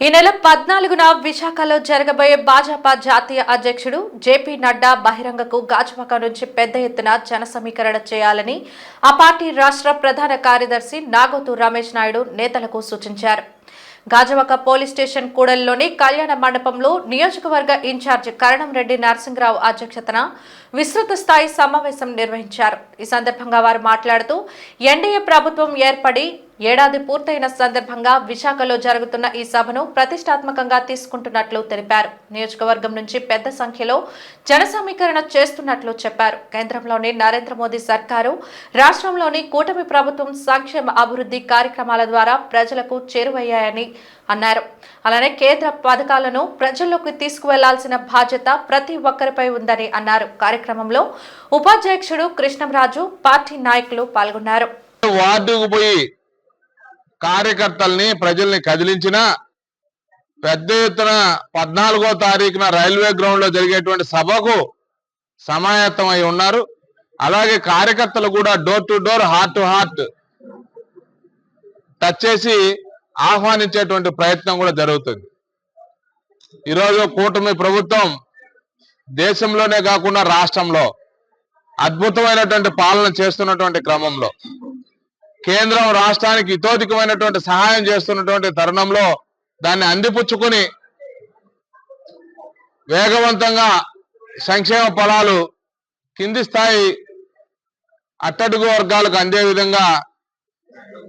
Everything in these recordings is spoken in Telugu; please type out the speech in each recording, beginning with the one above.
ఈ నెల పద్నాలుగున విశాఖలో జరగబోయే భాజపా జాతీయ అధ్యక్షుడు జేపీ నడ్డా బహిరంగకు గాజువాక నుంచి పెద్ద ఎత్తున జన సమీకరణ చేయాలని ఆ పార్టీ రాష్ట్ర ప్రధాన కార్యదర్శి నాగోతు రమేష్ నాయుడు నేతలకు సూచించారు. గాజువాక పోలీస్ స్టేషన్ కూడలిలోని కళ్యాణ మండపంలో నియోజకవర్గ ఇన్ఛార్జ్ కరణం రెడ్డి నరసింహరావు అధ్యక్షతన విస్తృత స్థాయి సమావేశం నిర్వహించారు. ఈ సందర్భంగా వారు మాట్లాడుతూ ఎన్డీఏ ప్రభుత్వం ఏర్పడి ఏడాది పూర్తయిన సందర్భంగా విశాఖలో జరుగుతున్న ఈ సభను ప్రతిష్టాత్మకంగా తీసుకుంటున్నట్లు తెలిపారు. నియోజకవర్గం నుంచి పెద్ద సంఖ్యలో జన సమీకరణ చేస్తున్నట్లు చెప్పారు. కేంద్రంలోని నరేంద్ర మోదీ సర్కారు రాష్ట్రంలోని కూటమి ప్రభుత్వం సంక్షేమ అభివృద్ధి కార్యక్రమాల ద్వారా ప్రజలకు చేరువయ్యాయని అన్నారు. అలానే కేంద్ర పథకాలను ప్రజల్లోకి తీసుకువెళ్ళాల్సిన బాధ్యత ప్రతి ఒక్కరిపై ఉందని అన్నారు. కార్యక్రమంలో ఉపాధ్యక్షుడు కృష్ణంరాజు పార్టీ నాయకులు పాల్గొన్నారు. వార్డుకు పోయి కార్యకర్తల్ని ప్రజల్ని కదిలించిన పెద్ద ఎత్తున పద్నాలుగో తారీఖున రైల్వే గ్రౌండ్లో జరిగేటువంటి సభకు సమాయత్తం అయి ఉన్నారు. అలాగే కార్యకర్తలు కూడా door to door heart to heart touch చేసి ఆహ్వానించేటువంటి ప్రయత్నం కూడా జరుగుతుంది. ఈరోజు కూటమి ప్రభుత్వం దేశంలోనే కాకుండా రాష్ట్రంలో అద్భుతమైనటువంటి పాలన చేస్తున్నటువంటి క్రమంలో కేంద్రం రాష్ట్రానికి ఇతోధికమైనటువంటి సహాయం చేస్తున్నటువంటి తరుణంలో దాన్ని అందిపుచ్చుకుని వేగవంతంగా సంక్షేమ ఫలాలు కింది స్థాయి అట్టడుగు వర్గాలకు అందే విధంగా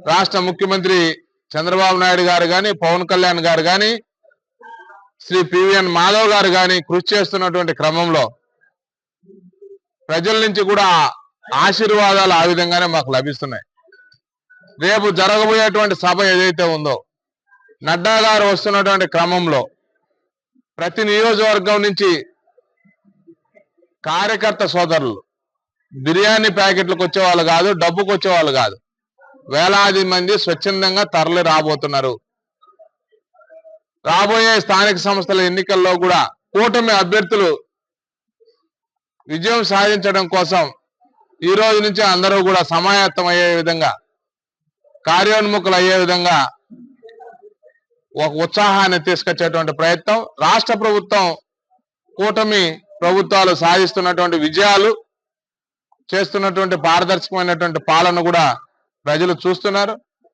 రాష్ట్ర ముఖ్యమంత్రి చంద్రబాబు నాయుడు గారు కానీ పవన్ కళ్యాణ్ గారు కానీ శ్రీ పివిఎన్ మాధవ్ గారు కానీ కృషి చేస్తున్నటువంటి క్రమంలో ప్రజల నుంచి కూడా ఆశీర్వాదాలు ఆ విధంగానే మాకు లభిస్తున్నాయి. రేపు జరగబోయేటువంటి సభ ఏదైతే ఉందో నడ్డా గారు వస్తున్నటువంటి క్రమంలో ప్రతి నియోజకవర్గం నుంచి కార్యకర్త సోదరులు బిర్యానీ ప్యాకెట్లకు వచ్చేవాళ్ళు కాదు డబ్బుకు వచ్చేవాళ్ళు కాదు వేలాది మంది స్వచ్ఛందంగా తరలి రాబోతున్నారు. రాబోయే స్థానిక సంస్థల ఎన్నికల్లో కూడా కూటమి అభ్యర్థులు విజయం సాధించడం కోసం ఈ రోజు నుంచి అందరూ కూడా సమాయత్తం అయ్యే విధంగా కార్యోన్ముఖులు అయ్యే విధంగా ఒక ఉత్సాహాన్ని తీసుకొచ్చేటువంటి ప్రయత్నం. రాష్ట్ర ప్రభుత్వం కూటమి ప్రభుత్వాలు సాధిస్తున్నటువంటి విజయాలు చేస్తున్నటువంటి పారదర్శకమైనటువంటి పాలన కూడా ప్రజలు చూస్తున్నారు.